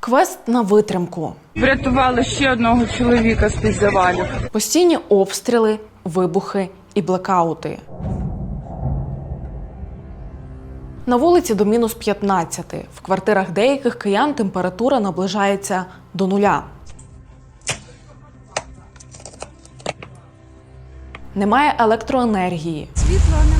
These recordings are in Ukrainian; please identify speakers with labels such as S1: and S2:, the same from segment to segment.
S1: Квест на витримку.
S2: Врятували ще одного чоловіка з під завалів.
S1: Постійні обстріли, вибухи і блекаути. На вулиці до мінус 15. В квартирах деяких киян температура наближається до нуля. Немає електроенергії.
S3: Світла немає по 15-16 годин.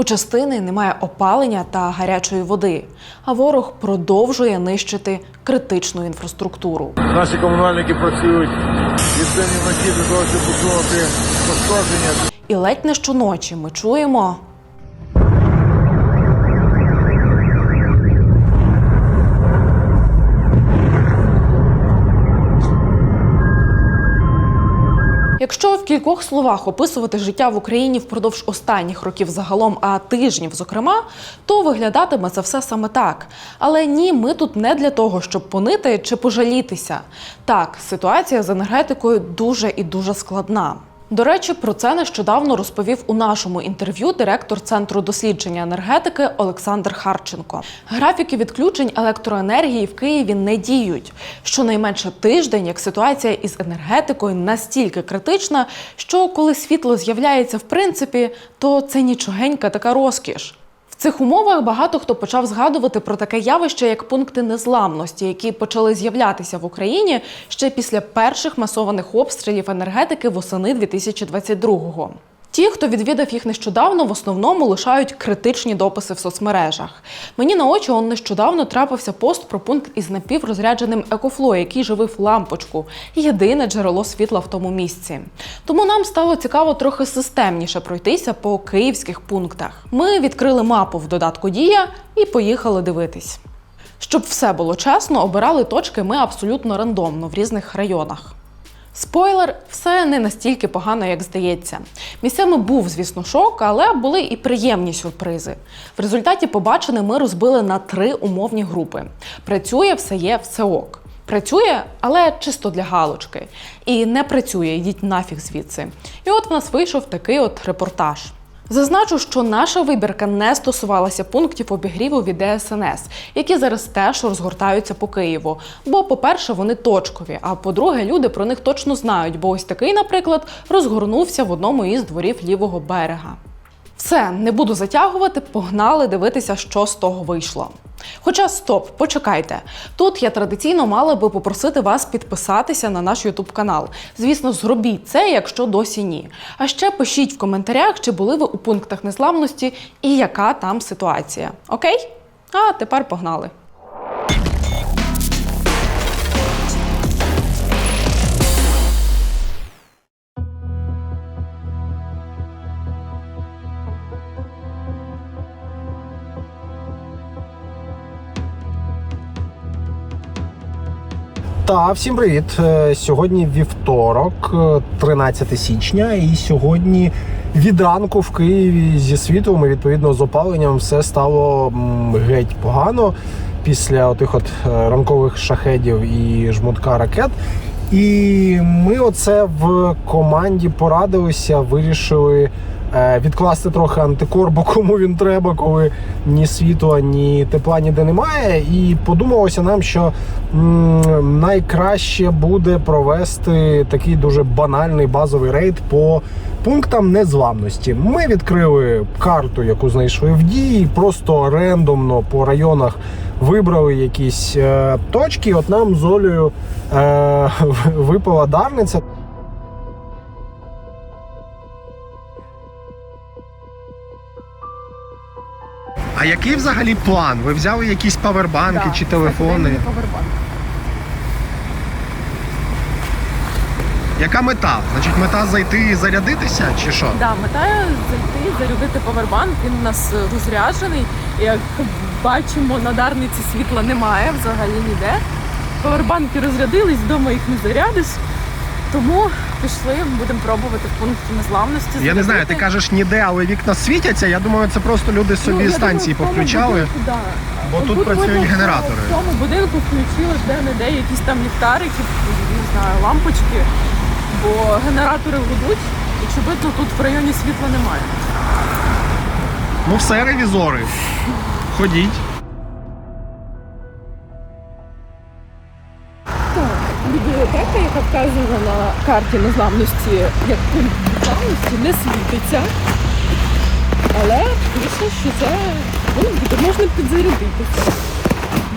S1: У частини немає опалення та гарячої води, а ворог продовжує нищити критичну інфраструктуру.
S4: Наші комунальники працюють і вночі для того, щоб усунути пошкодження.
S1: І ледь не щоночі ми чуємо Якщо в кількох словах описувати життя в Україні впродовж останніх років загалом, а тижнів, зокрема, то виглядатиме це все саме так. Але ні, ми тут не для того, щоб понити чи пожалітися. Так, ситуація з енергетикою дуже і дуже складна. До речі, про це нещодавно розповів у нашому інтерв'ю директор центру дослідження енергетики Олександр Харченко. Графіки відключень електроенергії в Києві не діють. Щонайменше тиждень, як ситуація із енергетикою настільки критична, що коли світло з'являється в принципі, то це нічогенька така розкіш. Цих умовах багато хто почав згадувати про таке явище, як пункти незламності, які почали з'являтися в Україні ще після перших масованих обстрілів енергетики восени 2022-го. Ті, хто відвідав їх нещодавно, в основному лишають критичні дописи в соцмережах. Мені на очі он нещодавно трапився пост про пункт із напіврозрядженим екофло, який живив лампочку, єдине джерело світла в тому місці. Тому нам стало цікаво трохи системніше пройтися по київських пунктах. Ми відкрили мапу в додатку Дія і поїхали дивитись. Щоб все було чесно, обирали точки ми абсолютно рандомно в різних районах. Спойлер, все не настільки погано, як здається. Місцями був, звісно, шок, але були і приємні сюрпризи. В результаті побачене ми розбили на три умовні групи: працює, все є, все ок. Працює, але чисто для галочки. І не працює, йдіть нафіг звідси. І от в нас вийшов такий от репортаж. Зазначу, що наша вибірка не стосувалася пунктів обігріву від ДСНС, які зараз теж розгортаються по Києву. Бо, по-перше, вони точкові. А по-друге, люди про них точно знають, бо ось такий, наприклад, розгорнувся в одному із дворів лівого берега. Все, не буду затягувати, погнали дивитися, що з того вийшло. Хоча стоп, почекайте. Тут я традиційно мала би попросити вас підписатися на наш YouTube канал. Звісно, зробіть це, якщо досі ні. А ще пишіть в коментарях, чи були ви у пунктах незламності і яка там ситуація. Окей? А тепер погнали.
S5: Та всім привіт. Е, Сьогодні вівторок, е, 13 січня, і сьогодні від ранку в Києві зі світлом і відповідно з опаленням все стало геть погано після отих от е, ранкових шахедів і жмутка ракет. І ми оце в команді порадилися, вирішили е, відкласти трохи антикор, бо кому він треба, коли ні світла, ні тепла ніде немає. І подумалося нам, що м, найкраще буде провести такий дуже банальний базовий рейд по пунктам незламності. Ми відкрили карту, яку знайшли в дії, просто рендомно по районах вибрали якісь е, точки. От нам з Олею е, випала Дарниця. А який взагалі план? Ви взяли якісь павербанки чи телефони? Яка мета? Значить, мета зайти і зарядитися, чи що?
S2: Да, мета зайти, зарядити повербанк. Він у нас розряджений. Як бачимо, на дарниці світла немає взагалі ніде. Повербанки розрядились, вдома їх не зарядиш. Тому пішли, будемо пробувати в пункті незламності.
S5: Я не знаю, ти кажеш ніде, але вікна світяться. Я думаю, це просто люди собі
S2: Ну,
S5: станції
S2: думаю,
S5: повключали.
S2: будинку, да.
S5: бо тут
S2: видно,
S5: працюють генератори.
S2: В цьому будинку включили де-не-де якісь там ліхтарики, не знаю, лампочки, бо генератори гудуть. Очевидно, тут в районі світла немає.
S5: Ну все, ревізори. Ходіть.
S2: Карті незламності як незламності, не світиться. Але пише, що це пункт, де можна підзарядитися.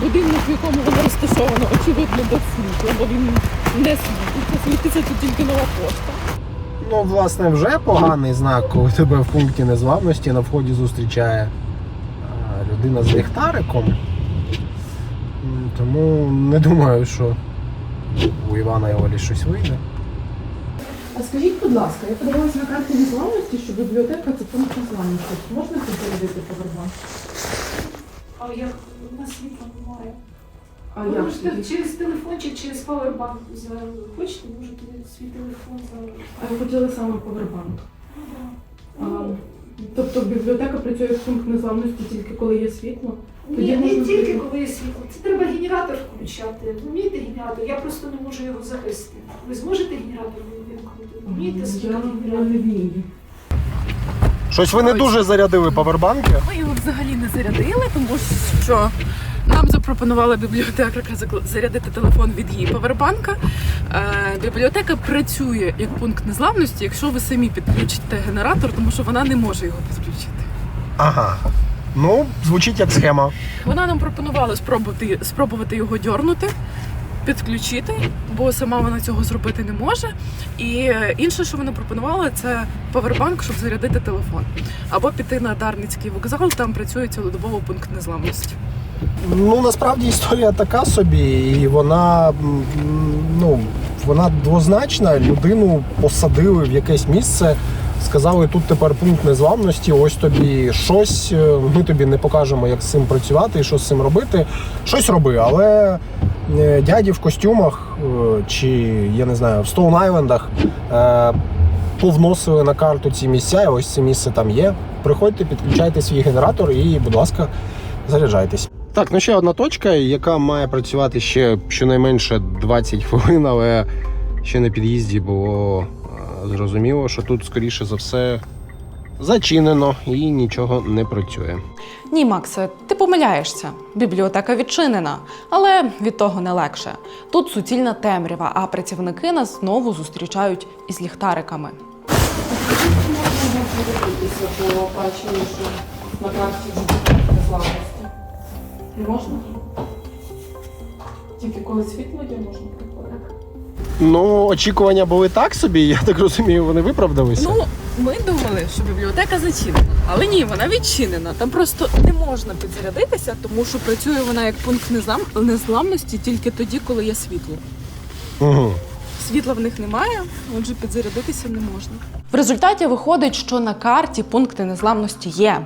S2: Будинок, в якому воно розташовано, очевидно, без світла, бо він не світиться. Світиться тут тільки нова пошта.
S5: Ну, власне, вже поганий знак, коли тебе в пункті незламності на вході зустрічає а, людина з ліхтариком. Тому не думаю, що у Івана і щось вийде.
S1: А скажіть, будь ласка, я подивилася на карті незламності, що бібліотека це пункт незламності. Чи можна підзарядити повербанк?
S3: А як у нас світла немає?
S1: А
S3: Ви
S1: як
S3: можете
S1: тоді?
S3: через телефон чи через павербанк хочете, можете свій телефон за
S1: А ви хотіли саме повербанк?
S3: Ну,
S1: А, тобто бібліотека працює як пункт незламності тільки коли є світло?
S3: Ні,
S1: Тоді
S3: не тільки
S1: зробити.
S3: коли є світло. Це треба генератор включати. Ви вмієте генератор? Я просто не можу його завести. Ви зможете генератор
S5: Щось ви не дуже зарядили павербанки.
S2: Ми його взагалі не зарядили, тому що нам запропонувала бібліотекарка зарядити телефон від її павербанка. Е, бібліотека працює як пункт незламності, якщо ви самі підключите генератор, тому що вона не може його підключити.
S5: Ага. Ну, звучить як схема.
S2: Вона нам пропонувала спробувати, спробувати його дьорнути, підключити, бо сама вона цього зробити не може. І е, інше, що вона пропонувала, це павербанк, щоб зарядити телефон. Або піти на Дарницький вокзал, там працює цілодобово пункт незламності.
S5: Ну, насправді історія така собі, і вона ну, вона двозначна. Людину посадили в якесь місце, сказали, тут тепер пункт незламності, ось тобі щось. е, Ми тобі не покажемо, як з цим працювати і що з цим робити. Щось роби, але е, дяді в костюмах е, чи я не знаю, в Стоун Айлендах повносили на карту ці місця, і ось це місце там є. Приходьте, підключайте свій генератор і, будь ласка, заряджайтесь. Так, ну ще одна точка, яка має працювати ще щонайменше 20 хвилин, але ще на під'їзді було зрозуміло, що тут, скоріше за все, зачинено і нічого не працює.
S1: Ні, Максе, ти помиляєшся. Бібліотека відчинена, але від того не легше. Тут суцільна темрява, а працівники нас знову зустрічають із ліхтариками. Не можна? Тільки коли світло є, можна.
S5: Ну, очікування були так собі, я так розумію, вони виправдалися.
S2: Ну, ми думали, що бібліотека зачинена, але ні, вона відчинена. Там просто не можна підзарядитися, тому що працює вона як пункт незлам- незламності тільки тоді, коли є світло.
S5: Угу.
S2: Світла в них немає, отже, підзарядитися не можна.
S1: В результаті виходить, що на карті пункти незламності є.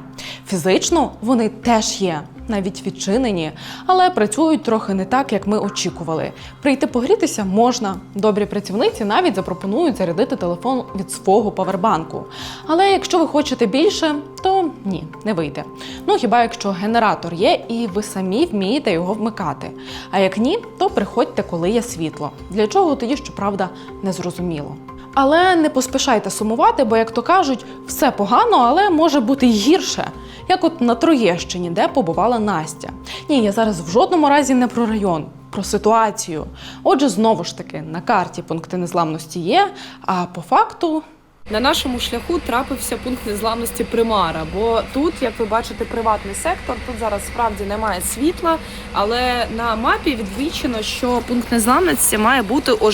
S1: Фізично вони теж є, навіть відчинені, але працюють трохи не так, як ми очікували. Прийти погрітися можна. Добрі працівниці навіть запропонують зарядити телефон від свого павербанку. Але якщо ви хочете більше, то ні, не вийде. Ну хіба якщо генератор є і ви самі вмієте його вмикати. А як ні, то приходьте, коли є світло. Для чого тоді, щоправда, не зрозуміло. Але не поспішайте сумувати, бо, як то кажуть, все погано, але може бути й гірше. Як от на Троєщині, де побувала Настя. Ні, я зараз в жодному разі не про район, про ситуацію. Отже, знову ж таки, на карті пункти незламності є, а по факту
S6: На нашому шляху трапився пункт незламності Примара, бо тут, як ви бачите, приватний сектор. Тут зараз справді немає світла, але на мапі відвічено, що пункт незламності має бути у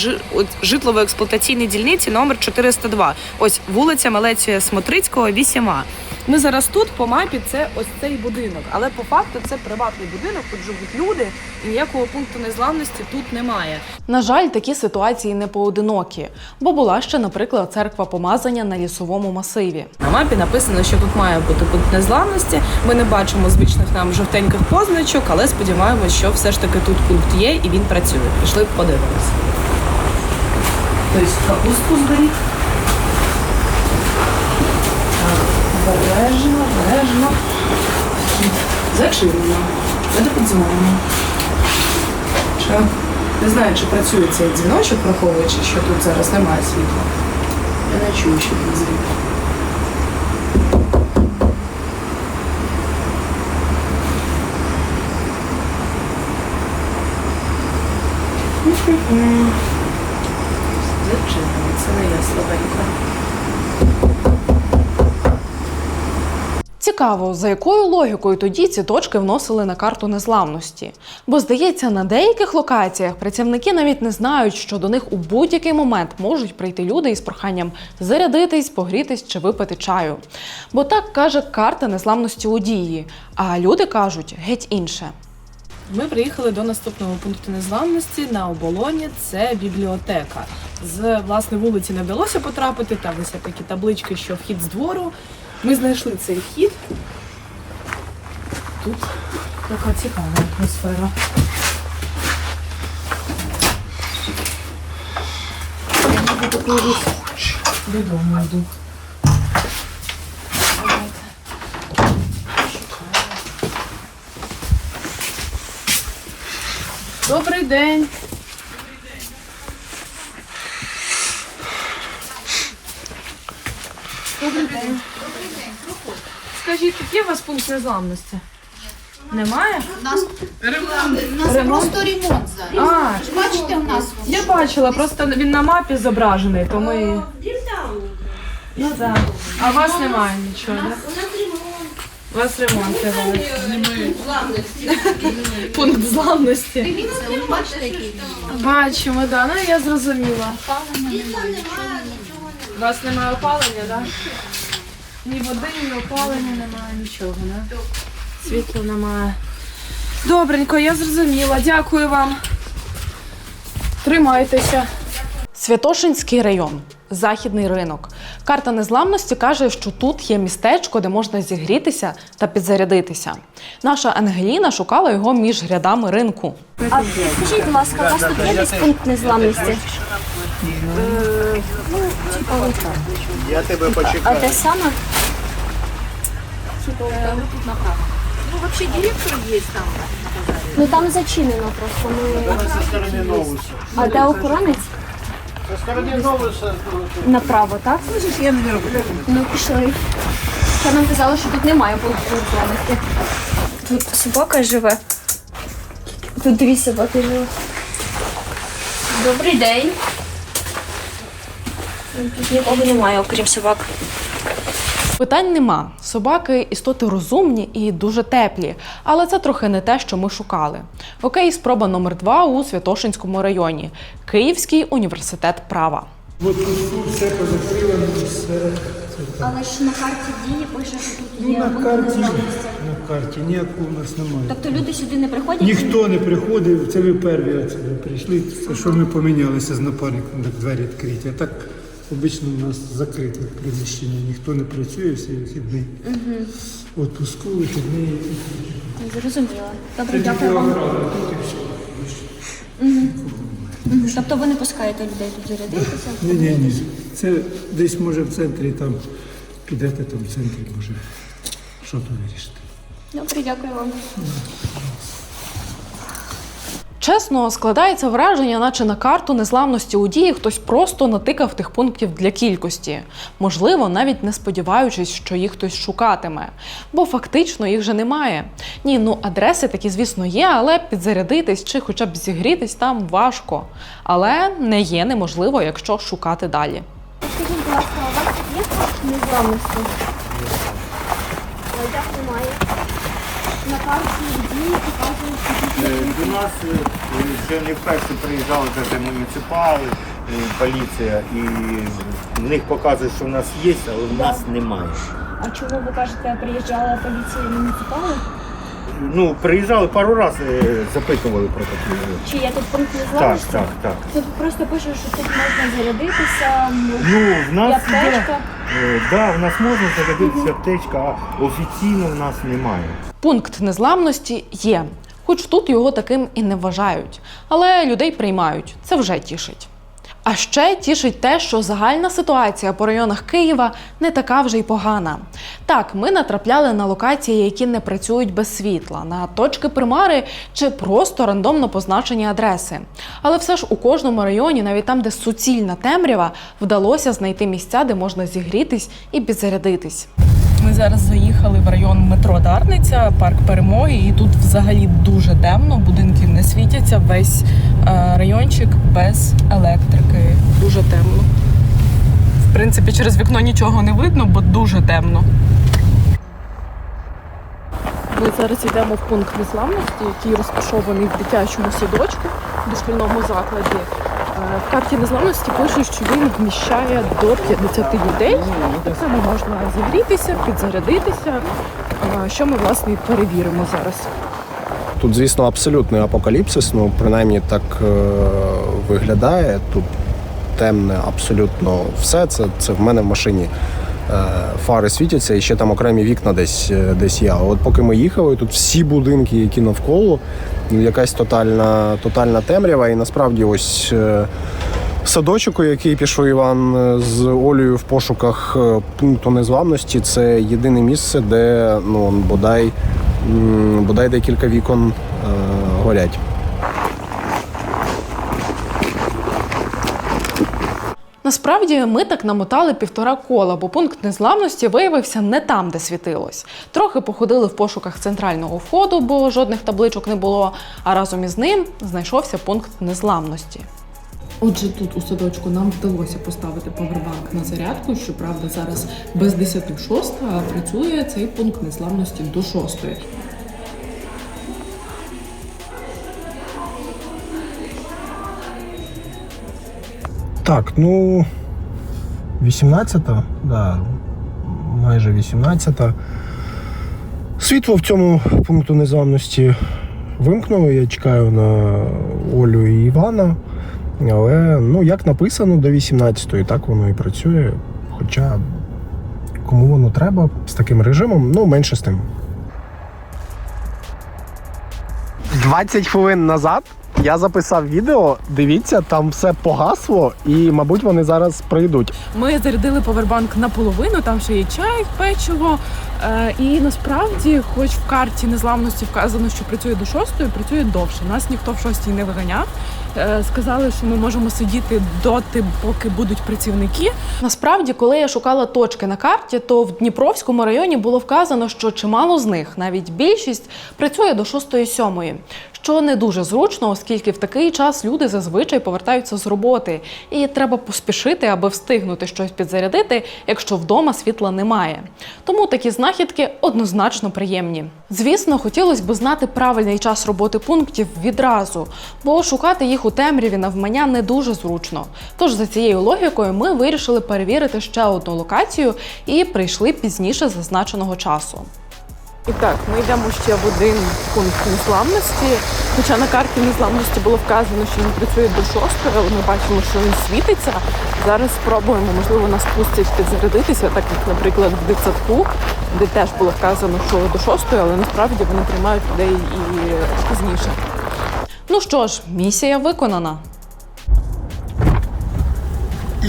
S6: житлово-експлуатаційній дільниці номер 402. Ось вулиця Малеція Смотрицького, 8А. Ми зараз тут по мапі це ось цей будинок, але по факту це приватний будинок. Тут живуть люди, і ніякого пункту незламності тут немає.
S1: На жаль, такі ситуації не поодинокі, бо була ще, наприклад, церква помазання на лісовому масиві.
S6: На мапі написано, що тут має бути пункт незламності. Ми не бачимо звичних нам жовтеньких позначок, але сподіваємось, що все ж таки тут пункт є і він працює. Пішли подивимось. Тобто капусту зберіг. Так, Обережно, обережно. Зачинено. Ми доподзвонимо. Ще не знаю, чи працює цей дзвіночок, враховуючи, що тут зараз немає світла. Я не чую, що він дзвінить. Зачинено, це не є слабенько.
S1: Цікаво, за якою логікою тоді ці точки вносили на карту незламності. Бо, здається, на деяких локаціях працівники навіть не знають, що до них у будь-який момент можуть прийти люди із проханням зарядитись, погрітись чи випити чаю. Бо так каже карта незламності у дії, а люди кажуть геть інше.
S6: Ми приїхали до наступного пункту незламності на оболоні. Це бібліотека. З власне вулиці не вдалося потрапити. Там висять такі таблички, що вхід з двору. Ми знайшли цей вхід. Тут така цікава атмосфера. Я такою додому йду. Добрий день. Добрий день. Скажіть, який у вас пункт незламності? Немає?
S7: У нас, у нас
S6: Ремонт?
S7: просто ремонт зараз.
S6: А,
S7: Ж Бачите, у нас
S6: я бачила, просто він на мапі зображений, то ми. Ну так. А у вас немає нічого, так? У вас ремонт, я. Пункт зламності.
S7: це, ви бачите, який?
S6: Бачимо, да. Ну я зрозуміла. У вас немає опалення, так? Ні води, ні опалення немає, нічого, не? Світла немає. Добренько, я зрозуміла. Дякую вам. Тримайтеся.
S1: Святошинський район, західний ринок. Карта незламності каже, що тут є містечко, де можна зігрітися та підзарядитися. Наша Ангеліна шукала його між рядами ринку.
S8: А скажіть, будь ласка, у вас тут є десь пункт незламності?
S4: Я тебе почекаю.
S8: А де саме?
S7: Ну, вообще директор є там.
S8: Ну там зачинено просто. Ми...
S4: Новуса.
S8: А де охоронець?
S4: Зі Слышиш, я
S8: Направо, так? Ну пішли. Я нам казала, що тут немає пункту незламності. Тут собака живе. Тут дві собаки живе. Добрий день. Тут нікого немає, окрім собак.
S1: Питань нема. Собаки істоти розумні і дуже теплі, але це трохи не те, що ми шукали. Окей, спроба номер два у Святошинському районі Київський університет права.
S8: Але ж на карті дії пише, що тут
S9: Ну, на карті, на карті ніякого у нас немає.
S8: Тобто люди сюди не приходять?
S9: Ніхто не приходив, це ви перві оце прийшли. Це що ми помінялися з напарником, так двері відкриті. А так обично у нас закрите приміщення, ніхто не працює, всі вихідні. Угу. Отпуску, вихідні.
S8: Зрозуміло. Добре, дякую вам. Тобто ви не пускаєте людей тут зарядитися?
S9: Ні, ні, ні. Це десь може в центрі там підете там в центрі, може, що то вирішити.
S8: Добре, дякую вам.
S1: Чесно, складається враження, наче на карту незламності у дії хтось просто натикав тих пунктів для кількості. Можливо, навіть не сподіваючись, що їх хтось шукатиме. Бо фактично їх же немає. Ні, ну адреси такі, звісно, є, але підзарядитись чи хоча б зігрітись там важко. Але не є неможливо, якщо шукати далі.
S8: Скажіть, будь ласка, у вас є незламності? А як немає? На карті дії показують, що тут є
S4: Е, До нас ще не вперше приїжджали вже муніципали, е, поліція, і в них показують, що в нас є, але в нас немає.
S8: А чому ви кажете, приїжджала поліція і муніципали?
S4: Ну, приїжджали пару разів, запитували про такі.
S8: Чи є тут пункт
S4: Так,
S8: незламності?
S4: так, так.
S8: Тут просто пише, що тут можна зарядитися,
S4: Ну, в
S8: і
S4: нас є.
S8: аптечка.
S4: Е, Да, в нас можна зарядитися аптечка, а офіційно в нас немає.
S1: Пункт незламності є, хоч тут його таким і не вважають. Але людей приймають. Це вже тішить. А ще тішить те, що загальна ситуація по районах Києва не така вже й погана. Так, ми натрапляли на локації, які не працюють без світла, на точки примари чи просто рандомно позначені адреси. Але все ж у кожному районі, навіть там, де суцільна темрява, вдалося знайти місця, де можна зігрітись і підзарядитись.
S6: Зараз заїхали в район метро Дарниця, парк перемоги, і тут взагалі дуже темно, будинки не світяться, весь
S2: е, райончик без електрики. Дуже темно. В принципі, через вікно нічого не видно, бо дуже темно. Ми зараз йдемо в пункт незламності, який розташований в дитячому садочку дошкільному закладі. Е, В карті незламності пишуть, що він вміщає до 50 людей. Так само можна зігрітися, підзарядитися, е, що ми власне і перевіримо зараз.
S5: Тут, звісно, абсолютний апокаліпсис, ну принаймні так е, виглядає. Тут темне абсолютно все. Це, це в мене в машині. Е, Фари світяться і ще там окремі вікна десь, е, десь є. От поки ми їхали, тут всі будинки, які навколо, ну, якась тотальна, тотальна темрява. І насправді ось е, садочок, у який пішов Іван з Олею в пошуках пункту незламності, це єдине місце, де ну, бодай, бодай декілька вікон горять.
S1: Насправді ми так намотали півтора кола, бо пункт незламності виявився не там, де світилось. Трохи походили в пошуках центрального входу, бо жодних табличок не було. А разом із ним знайшовся пункт незламності. Отже, тут у садочку нам вдалося поставити повербанк на зарядку. Щоправда, зараз без 10 шоста працює цей пункт незламності до 6.
S5: Так, ну 18-та, да, майже 18-та. Світло в цьому пункту незламності вимкнуло. Я чекаю на Олю і Івана. Але ну, як написано до 18-ї, так воно і працює. Хоча кому воно треба з таким режимом, ну менше з тим. 20 хвилин назад я записав відео. Дивіться, там все погасло, і, мабуть, вони зараз прийдуть.
S2: Ми зарядили повербанк наполовину, там ще є чай, печиво. Е, і насправді, хоч в карті незламності вказано, що працює до шостої, працює довше. Нас ніхто в шостій не виганяв. Е, сказали, що ми можемо сидіти доти, поки будуть працівники.
S1: Насправді, коли я шукала точки на карті, то в Дніпровському районі було вказано, що чимало з них, навіть більшість, працює до 6-7, що не дуже зручно, оскільки в такий час люди зазвичай повертаються з роботи, і треба поспішити, аби встигнути щось підзарядити, якщо вдома світла немає. Тому такі знахідки однозначно приємні. Звісно, хотілося б знати правильний час роботи пунктів відразу, бо шукати їх у темряві навмання не дуже зручно. Тож за цією логікою ми вирішили перевірити ще одну локацію і прийшли пізніше зазначеного часу.
S2: І так, ми йдемо ще в один пункт незламності. Хоча на карті незламності було вказано, що він працює до шостої, але ми бачимо, що він світиться. Зараз спробуємо, можливо, нас пустять підзарядитися, так як, наприклад, в дитсадку, де теж було вказано, що до шостої, але насправді вони приймають людей і пізніше.
S1: Ну що ж, місія виконана.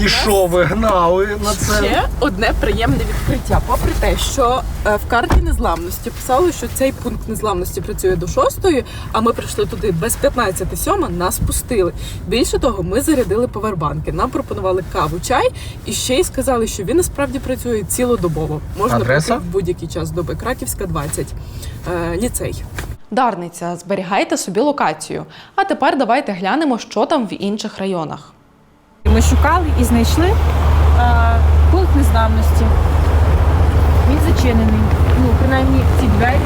S5: І що ви гнали на
S2: Ще одне приємне відкриття. Попри те, що е, в карті незламності писали, що цей пункт незламності працює до шостої, а ми прийшли туди без 15 сьома, нас пустили. Більше того, ми зарядили повербанки. Нам пропонували каву, чай і ще й сказали, що він насправді працює цілодобово. Можна
S5: Адреса?
S2: прийти в будь-який час доби. Краківська 20. Е, ліцей.
S1: Дарниця, зберігайте собі локацію. А тепер давайте глянемо, що там в інших районах.
S8: Ми шукали і знайшли е, пункт незламності. Він зачинений. Ну, принаймні, ці двері.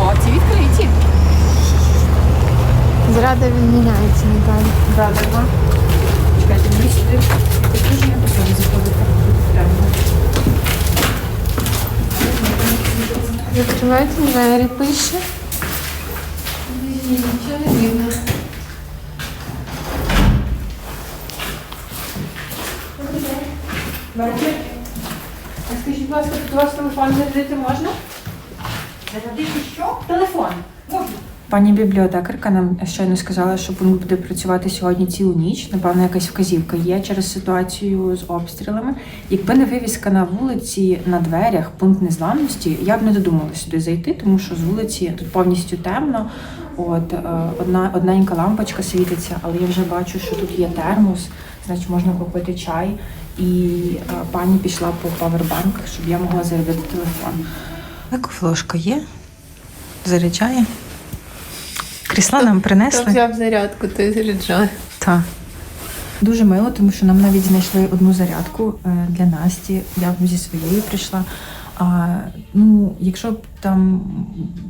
S8: О, ці відкриті.
S10: Зрада відміняється, Наталя.
S8: Правда, два. Чекайте, мені сюди дуже не заходити.
S10: Закривайте двері, пише. Нічого не видно.
S8: А скажіть, будь ласка, тут у вас телефон зарядити можна? Зарядити що? Телефон. Можна.
S11: Пані бібліотекарка нам щойно сказала, що пункт буде працювати сьогодні цілу ніч. Напевно, якась вказівка є через ситуацію з обстрілами. Якби не вивіска на вулиці на дверях, пункт незламності, я б не додумала сюди зайти, тому що з вулиці тут повністю темно. От е, одна одненька лампочка світиться, але я вже бачу, що тут є термос, значить можна купити чай. І е, пані пішла по павербанк, щоб я могла зарядити телефон.
S12: Екофлошка є, заряджає.
S11: Прийшла, нам принесли.
S13: взяв зарядку, то заряджає.
S11: Так. Дуже мило, тому що нам навіть знайшли одну зарядку е, для Насті. Я зі своєї прийшла. А ну, якщо б там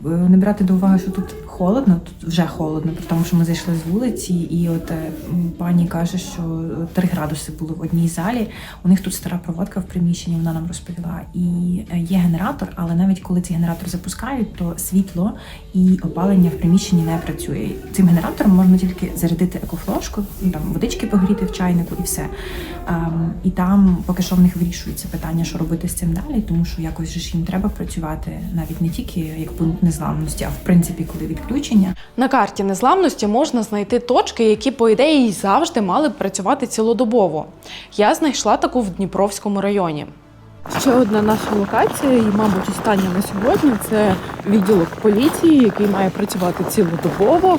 S11: е, не брати до уваги, що тут холодно, тут вже холодно, тому, що ми зайшли з вулиці, і от е, пані каже, що 3 градуси було в одній залі. У них тут стара проводка в приміщенні, вона нам розповіла. І е, є генератор, але навіть коли цей генератор запускають, то світло і опалення в приміщенні не працює. Цим генератором можна тільки зарядити екофлошку, ну, там водички погріти в чайнику і все. Ем, і там поки що в них вирішується питання, що робити з цим далі, тому що якось ж їм треба працювати навіть не тільки як пункт незламності, а в принципі, коли відключення.
S1: На карті незламності можна знайти точки, які, по ідеї, й завжди мали б працювати цілодобово. Я знайшла таку в Дніпровському районі.
S6: Ще одна наша локація, і, мабуть, остання на сьогодні це відділок поліції, який має працювати цілодобово.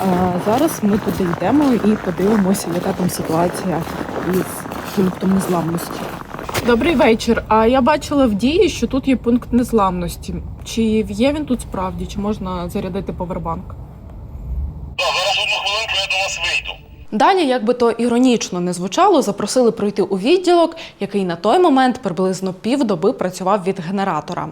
S6: А зараз ми туди йдемо і подивимося, яка там ситуація із пунктом незламності. Добрий вечір. А я бачила в дії, що тут є пункт незламності. Чи є він тут справді, чи можна зарядити повербанк?
S1: Далі, як би то іронічно не звучало, запросили пройти у відділок, який на той момент приблизно півдоби працював від генератора.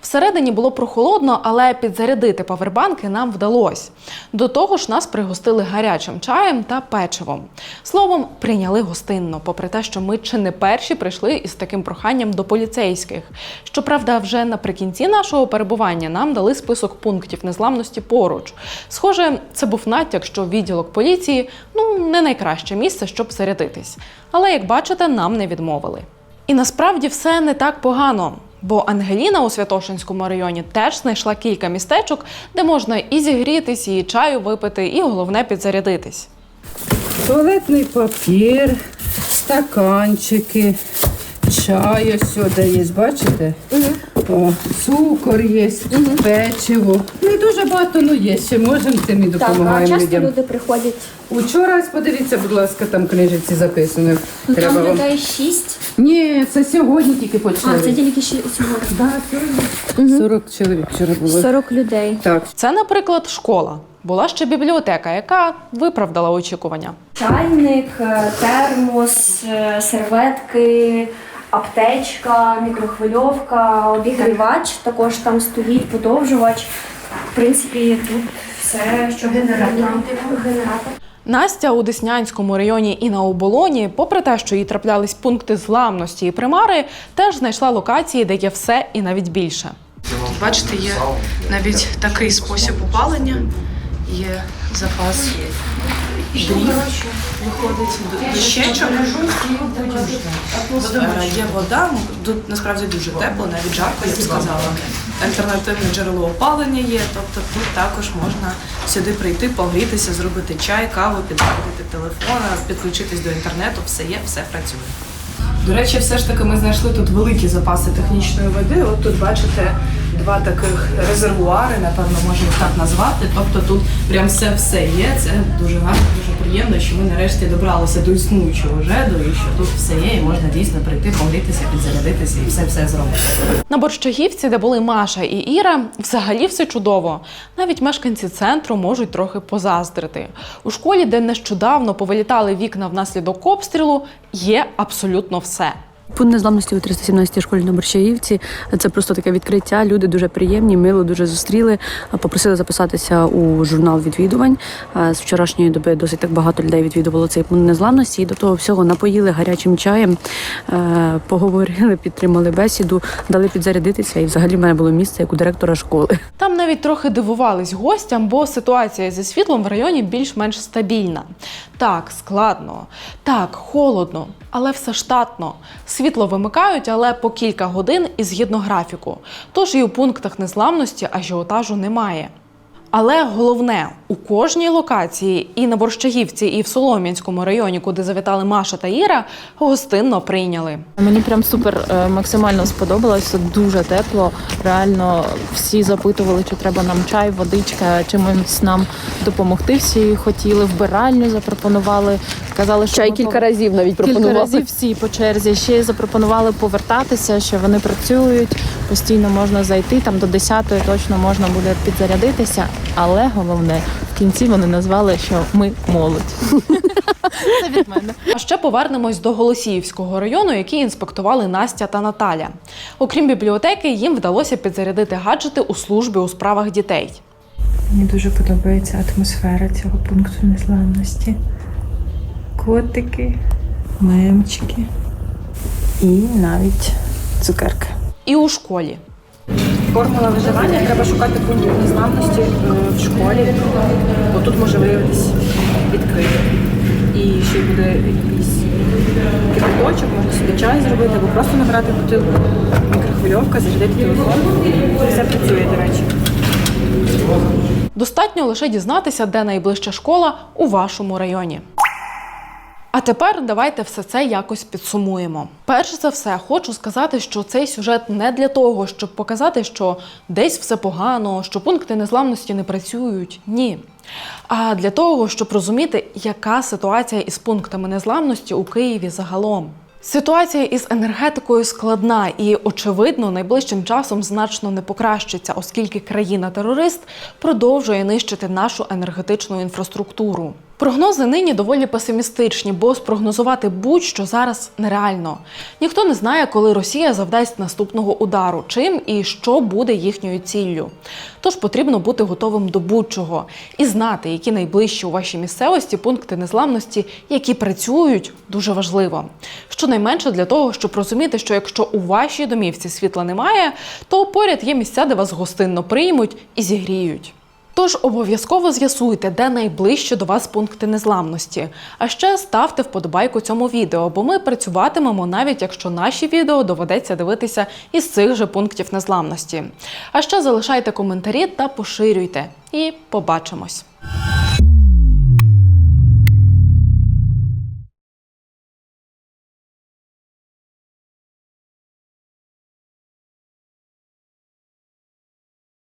S1: Всередині було прохолодно, але підзарядити павербанки нам вдалося. До того ж, нас пригостили гарячим чаєм та печивом. Словом, прийняли гостинно, попри те, що ми чи не перші прийшли із таким проханням до поліцейських. Щоправда, вже наприкінці нашого перебування нам дали список пунктів незламності поруч. Схоже, це був натяк, що відділок поліції ну не найкраще місце, щоб зарядитись. Але як бачите, нам не відмовили. І насправді все не так погано. Бо Ангеліна у Святошинському районі теж знайшла кілька містечок, де можна і зігрітись, і чаю випити, і головне підзарядитись.
S12: Туалетний папір, стаканчики, чай ось сюди є, бачите? О, цукор є, печиво. Не дуже багато, ну є, ще можемо цим і
S8: Так, а
S12: допомагаємо
S8: часто
S12: людям.
S8: люди приходять.
S12: Учора, подивіться, будь ласка, там книжиці записано.
S8: Ну,
S12: Треба
S8: там
S12: вам.
S8: людей шість.
S12: Ні, це сьогодні тільки почали.
S8: А, це тільки ще сьогодні.
S12: Да, сьогодні. 40 чоловік вчора було.
S8: 40 людей.
S12: Так,
S1: Це, наприклад, школа. Була ще бібліотека, яка виправдала очікування.
S8: Чайник, термос, е, серветки, аптечка, мікрохвильовка, обігрівач, також там стоїть подовжувач. В принципі, тут все, що генератор. Генератор.
S1: Настя у Деснянському районі і на оболоні, попри те, що їй траплялись пункти зламності і примари, теж знайшла локації, де є все і навіть більше.
S2: Бачите, є навіть такий спосіб опалення, є запас дрів, виходить д- дощечок. Е, Є вода, тут насправді дуже тепло, навіть жарко, я б сказала. Альтернативне джерело опалення є, тобто тут також можна сюди прийти, погрітися, зробити чай, каву, підзарядити телефон, підключитись до інтернету, все є, все працює. До речі, все ж таки ми знайшли тут великі запаси технічної води. От тут бачите два таких резервуари, напевно, можна їх так назвати. Тобто тут прям все все є. Це дуже гарно, приємно, що ми нарешті добралися до існуючого жеду і що тут все є, і можна дійсно прийти, погрітися, підзарядитися і все все зробити.
S1: На Борщагівці, де були Маша і Іра, взагалі все чудово. Навіть мешканці центру можуть трохи позаздрити. У школі, де нещодавно повилітали вікна внаслідок обстрілу, є абсолютно все.
S14: Пункт незламності у 317 школі на Борщаївці. Це просто таке відкриття. Люди дуже приємні, мило дуже зустріли. Попросили записатися у журнал відвідувань. З вчорашньої доби досить так багато людей відвідувало цей пункт незламності. І до того всього напоїли гарячим чаєм, е, поговорили, підтримали бесіду, дали підзарядитися. І взагалі в мене було місце як у директора школи.
S1: Там навіть трохи дивувались гостям, бо ситуація зі світлом в районі більш-менш стабільна. Так, складно, так, холодно, але все штатно. Світло вимикають, але по кілька годин і згідно графіку. Тож і у пунктах незламності ажіотажу немає. Але головне, у кожній локації і на Борщагівці, і в Солом'янському районі, куди завітали Маша та Іра, гостинно прийняли.
S6: Мені прям супер е, максимально сподобалося, дуже тепло. Реально всі запитували, чи треба нам чай, водичка, чимось нам допомогти. Всі хотіли вбиральню, запропонували. Казали, що
S14: Чай
S6: ми
S14: кілька
S6: пов-
S14: разів навіть
S6: Кілька
S14: пропонували.
S6: разів всі по черзі. Ще запропонували повертатися, що вони працюють, постійно можна зайти. Там до 10-ї точно можна буде підзарядитися. Але головне,
S2: в кінці вони назвали, що ми молодь. Це від мене.
S1: А ще повернемось до Голосіївського району, який інспектували Настя та Наталя. Окрім бібліотеки, їм вдалося підзарядити гаджети у службі у справах дітей.
S11: Мені дуже подобається атмосфера цього пункту незламності. Котики, мемчики і навіть цукерки.
S1: І у школі.
S11: Формула виживання треба шукати пункт незламності е, в школі, бо тут може виявитись відкритий. І ще буде якийсь кипяточок, можна собі чай зробити, або просто набрати бутилку, мікрохвильовка, зарядити телефон. Все працює, до речі.
S1: Достатньо лише дізнатися, де найближча школа у вашому районі. А тепер давайте все це якось підсумуємо. Перш за все, хочу сказати, що цей сюжет не для того, щоб показати, що десь все погано, що пункти незламності не працюють. Ні. А для того, щоб розуміти, яка ситуація із пунктами незламності у Києві загалом. Ситуація із енергетикою складна і, очевидно, найближчим часом значно не покращиться, оскільки країна-терорист продовжує нищити нашу енергетичну інфраструктуру. Прогнози нині доволі песимістичні, бо спрогнозувати будь-що зараз нереально. Ніхто не знає, коли Росія завдасть наступного удару, чим і що буде їхньою ціллю. Тож потрібно бути готовим до будь-чого і знати, які найближчі у вашій місцевості пункти незламності, які працюють, дуже важливо. Щонайменше для того, щоб розуміти, що якщо у вашій домівці світла немає, то поряд є місця, де вас гостинно приймуть і зігріють. Тож обов'язково з'ясуйте, де найближче до вас пункти незламності. А ще ставте вподобайку цьому відео, бо ми працюватимемо навіть якщо наші відео доведеться дивитися із цих же пунктів незламності. А ще залишайте коментарі та поширюйте. І побачимось!